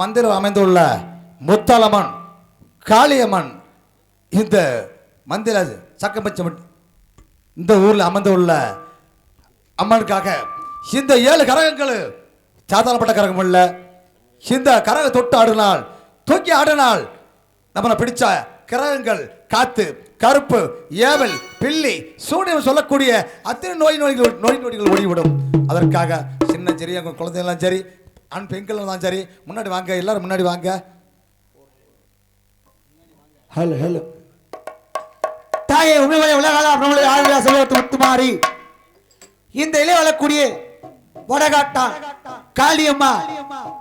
மந்திரம் அமைந்துள்ள முத்தாலம்மன் காளியம்மன் இந்த மந்திர சக்கம்பச்சம் இந்த ஊரில் அமைந்துள்ள அம்மனுக்காக இந்த ஏழு கரகங்கள் சாதாரணப்பட்ட கரகம் இல்லை இந்த கரக தொட்டு ஆடினால் தூக்கி ஆடினால் நம்மளை பிடிச்ச கிரகங்கள் காத்து கருப்பு ஏவல் பில்லி சூனியம் சொல்லக்கூடிய அத்தனை நோய் நோய்கள் நோய் நொடிகள் ஓடிவிடும் அதற்காக சின்ன சிறிய குழந்தைங்களாம் சரி ஆண் பெண்கள் தான் சரி முன்னாடி வாங்க எல்லாரும் முன்னாடி வாங்க. ஹலோ ஹலோ தாயே உண்மையை உலகால நம்மளுடைய செல்வத்து முத்துமாரி இந்த இலை வளரக்கூடிய வடகாட்டா காளியம்மா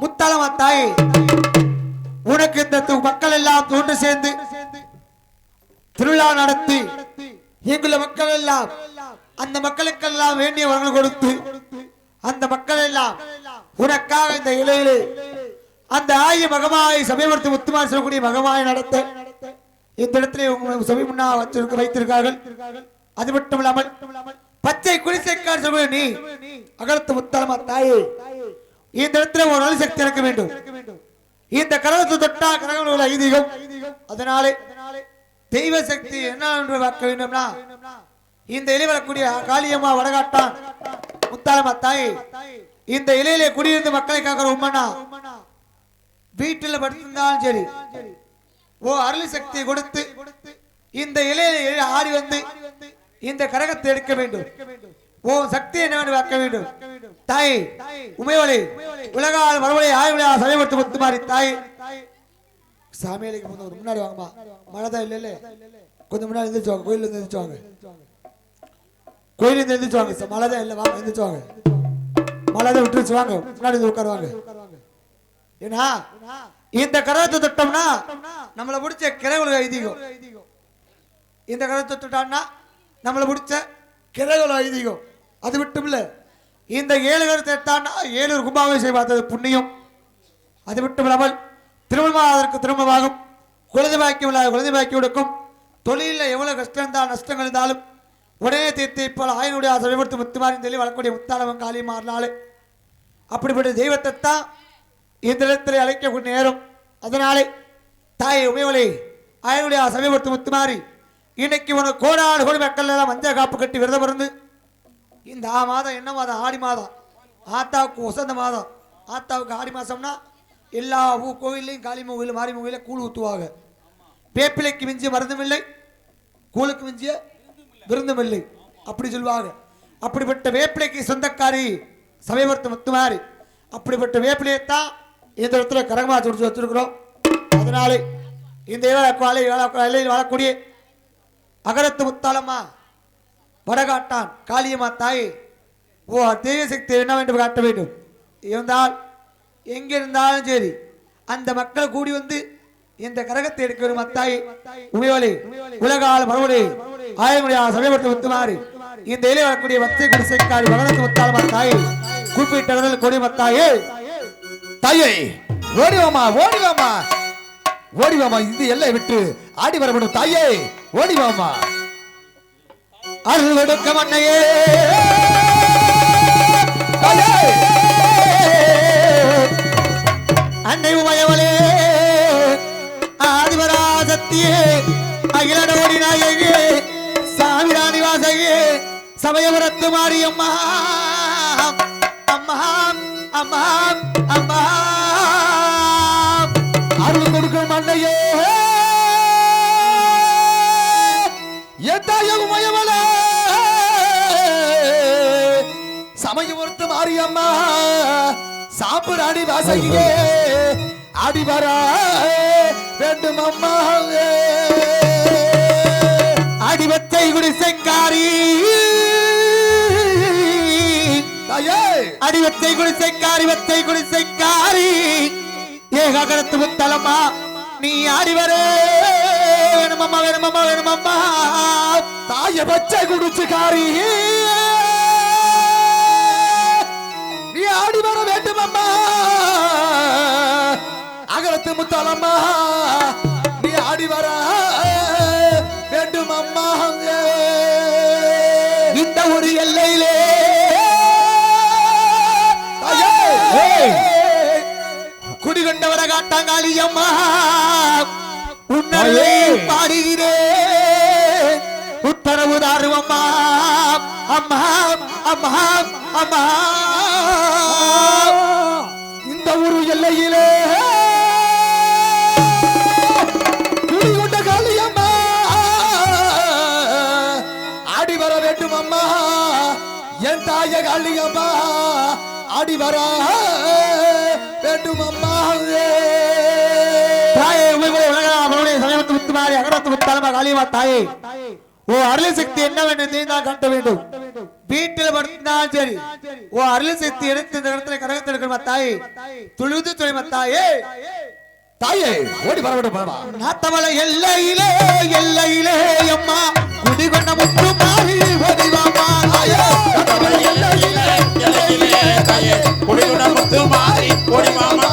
முத்தாளம்மா தாயே உனக்கு இந்த மக்கள் எல்லாம் ஒன்று சேர்ந்து திருவிழா நடத்தி எங்குள்ள மக்கள் எல்லாம் அந்த மக்களுக்கெல்லாம் வேண்டிய வரங்கள் கொடுத்து அந்த மக்கள் எல்லாம் உனக்காக இந்த இலையிலே அந்த ஆய மகமாயை சமயபுரத்து முத்துமாரி சொல்லக்கூடிய மகமாயை நடத்த இந்த இடத்துல உங்க சபை முன்னா வச்சிருக்க வைத்திருக்கார்கள். அது மட்டும் இல்லாமல் பச்சை குடிசைக்கார் சொல்ல நீ அகலத்து முத்தாலமா தாயே இந்த இடத்துல ஒரு நல்ல சக்தி இருக்க வேண்டும். இந்த கரகத்து தொட்டா கரகம் உள்ள ஐதீகம். அதனாலே தெய்வ சக்தி என்ன என்று பார்க்க வேண்டும்னா இந்த இலை வரக்கூடிய காளியம்மா வடகாட்டான் முத்தாலம்மா தாயே இந்த இலையிலே குடியிருந்து மக்களை காக்கிற உம்மனா? வீட்டில் படுத்திருந்தாலும் சரி. ஓ அருள் சக்தியை கொடுத்து இந்த இலையில ஆடி வந்து இந்த கரகத்தை எடுக்க வேண்டும். ஓ சக்தி என்னவென்று பார்க்க வேண்டும். தாய் உமையவளே உலகால் மறுபடி ஆய்வுலையா கொடுத்து முத்துமாரி தாய். சாமியலைக்கு முன்னாடி வாங்கம்மா மழை தான் இல்லை கொஞ்சம் முன்னாடி எழுந்திரிச்சுவாங்க கோயிலில் இருந்து எழுந்திரிச்சுவாங்க வாங்க. இருந்து எந்திரிச்சு மழை தான் இல்லை. வாங்க எழுந்திரிச்சுவாங்க வாங்க மழை தான் விட்டுருச்சு வாங்க. முன்னாடி உட்காருவாங்க. ஏன்னா இந்த கரகத்தை தொட்டோம்னா நம்மளை பிடிச்ச கிரைகள் ஐதீகம். இந்த கரகத்தை தொட்டான்னா நம்மளை பிடிச்ச கிரைகள் ஐதீகம். அது மட்டும் இல்ல இந்த ஏழு கரத்தை எடுத்தான்னா ஏழு கும்பாபிஷேகம் பார்த்தது புண்ணியம். அது மட்டும் இல்லாமல் திருமணமாவதற்கு திருமணமாகும். குழந்தை பாக்கியம் இல்லாத குழந்தை பாக்கி கொடுக்கும். தொழிலில் எவ்வளவு கஷ்டம் இருந்தால் நஷ்டங்கள் இருந்தாலும் உடனே தீர்த்து இப்போ ஆயினுடைய சமயப்படுத்தி முத்துமாரின் சொல்லி வளர்க்கக்கூடிய முத்தாளவன் காலி மாறினாலே அப்படிப்பட்ட தெய்வத்தை தான் இந்திரத்தில் அழைக்கக்கூடிய நேரம். அதனாலே தாயை உமையவளே சமீபத்து சமயப்படுத்தி முத்துமாரி இன்னைக்கு உனக்கு கோடாடு கோடி மக்கள் எல்லாம் மஞ்சள் காப்பு கட்டி விரதம் இருந்து இந்த ஆ மாதம் என்ன மாதம்? ஆடி மாதம். ஆத்தாவுக்கு உசந்த மாதம். ஆத்தாவுக்கு ஆடி மாதம்னா எல்லா ஊ கோயில்லையும் காளிம கோயில் மாரியம்மன் கோயில கூழ் ஊற்றுவாங்க வேப்பிலைக்கு மிஞ்சிய மருந்தும் இல்லை கூழுக்கு மிஞ்சிய விருந்தும் இல்லை. அப்படி சொல்லுவாங்க அப்படிப்பட்ட வேப்பிலைக்கு சொந்தக்காரி சமயபுரத்து முத்துமாரி. அப்படிப்பட்ட வேப்பிலையைத்தான் இந்த இடத்துல கரகமா சுடிச்சு வச்சிருக்கிறோம். அதனாலே இந்த ஏழை காலை வாழக்கூடிய அகரத்து முத்தாளம்மா வடகாட்டான் காளியம்மா தாய் ஓ தெய்வ சக்தி என்ன வேண்டும் காட்ட வேண்டும்? இருந்தால் எங்கே இருந்தாலும் சரி அந்த மக்கள் கூடி வந்து இந்த கரகத்தை எடுக்கிற மத்தாய் உமையோலே உமையோலி உலகால மறுபடி ஆயமுடியா சமயப்படுத்த முத்துமாறி இந்த இலை வரக்கூடிய வத்தை குடிசைக்காரி வகனத்து முத்தாளம்மா தாய் கூப்பிட்டவர்கள் கொடி மத்தாயே தாயே. ஓடிவாமா ஓடிவாமா ஓடிவாமா இது எல்லை விட்டு ஆடி வர வரப்படும் தாயே ஓடிவாமா அருள் கொடுக்க மண்ணையே. அன்னை உமையவளே ஆதிவராசத்தியே சமயபுரத்து மாரியம்மா. அம்மா அம்மா அம்மா. அருள் கொடுக்கும் அன்னையே எத்தாயும் மயமல. சமயபுரத்து மாரியம்மா. சாப்பிடாடி வாசகியே. ஆடி வர. வேண்டும் அம்மா. அடிவத்தை குடி செங்காரி அடிவத்தை குடிசைக்காரி வத்தை குடிசைக்காரி. ஏகாகரத்து முத்தலம்மா நீ ஆடி வரே. வேணுமம்மா வேணுமம்மா வேணுமம்மா. தாய பச்சை குடிச்சு காரி நீ ஆடி வர வேண்டும் அம்மா அகலத்து முத்தாலம்மா நீ ஆடி வர. பாடுகிறேன் உத்தரவு தாருவம்மா அம்மா. அம்மா அம்மா இந்த ஊர் எல்லையிலே. குடிகொண்ட வேண்டும் அம்மா. என் தாய காளியம்மா ஆடி வர வேண்டும் அம்மா. தாயே அகரத்து முத்தாலமா காளியம்மா தாயே. ஓ அருள் சக்தி என்னவென்று நீ தான் காட்ட வேண்டும். வீட்டில் படுத்தினாலும் சரி. ஓ அருள் சக்தி எடுத்து இந்த இடத்துல கரகத்தில் இருக்கிற தாயே. துழுது துணைமா தாயே. தாயே ஓடி வேண்டும் அம்மா. நாத்தமலை எல்லையிலே எல்லையிலே அம்மா. குடிகொண்ட முத்து மாறி ஓடிவாமா தாயே. நாத்தமலை எல்லையிலே, எல்லையிலே தாயே, கொடியுட முத்து மாறி கொடி மாமா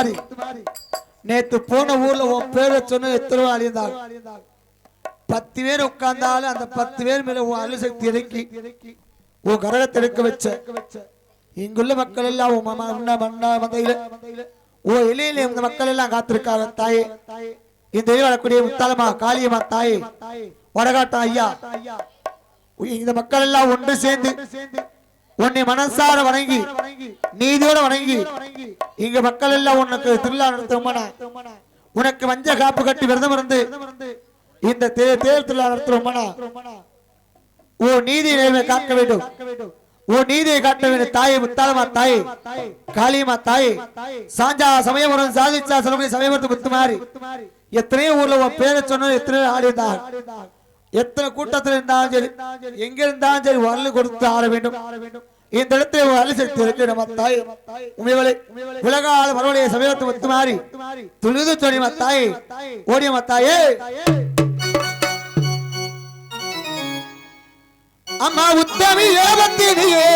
மாறி நேத்து போன ஊர்ல உன் பேரை சொன்ன எத்தனை பேர் அழிந்தாங்க பத்து பேர் உட்கார்ந்தாலும் அந்த பத்து பேர் மேல உன் அணுசக்தி இறக்கி உன் கரகத்தை எடுக்க வச்ச. இங்குள்ள மக்கள் எல்லாம் உன் மம- மண்ணா மண்ணா வந்தையில ஓ இலையில இந்த மக்கள் எல்லாம் காத்திருக்காங்க தாயே. இந்த இதில் வரக்கூடிய முத்தாலமா காளியம்மா தாயே. வடகாட்டா ஐயா. இந்த மக்கள் எல்லாம் ஒன்று சேர்ந்து உன்னை மனசார வணங்கி நீதியோட வணங்கி இங்க மக்கள் எல்லாம் உனக்கு திருவிழா நடத்துவோம்னா உனக்கு மஞ்ச காப்பு கட்டி விரதம் இருந்து இந்த தே- தேர் திருவிழா நடத்துவோம்னா ஓ நீதி நிலைமை காக்க வேண்டும். ஓ நீதியை காட்ட வேண்டும் தாயே முத்தாலமா தாயே காளியமா தாயே சாஞ்சா சமயபுரம் சாதிச்சா சொல்லக்கூடிய சமயபுரத்து முத்து மாறி எத்தனையோ ஊர்ல உன் பேரை சொன்னது எத்தனையோ ஆடி இருந்தார் எத்தனை கூட்டத்தில் இருந்தாலும் சரி எங்க இருந்தாலும் சரி வரலு கொடுத்து ஆட வேண்டும். இந்த இடத்துல ஒரு சக்தி இருக்கு நம்ம தாய். உமைவலை உலகால பரவலைய சமயத்து முத்து மாறி துளிது சொல்லி மத்தாய் ஓடிய மத்தாயே அம்மா உத்தமி பத்தினியே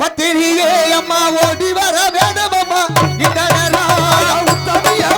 பத்தினியே அம்மா ஓடி வர வேணும் அம்மா இந்த உத்தமியா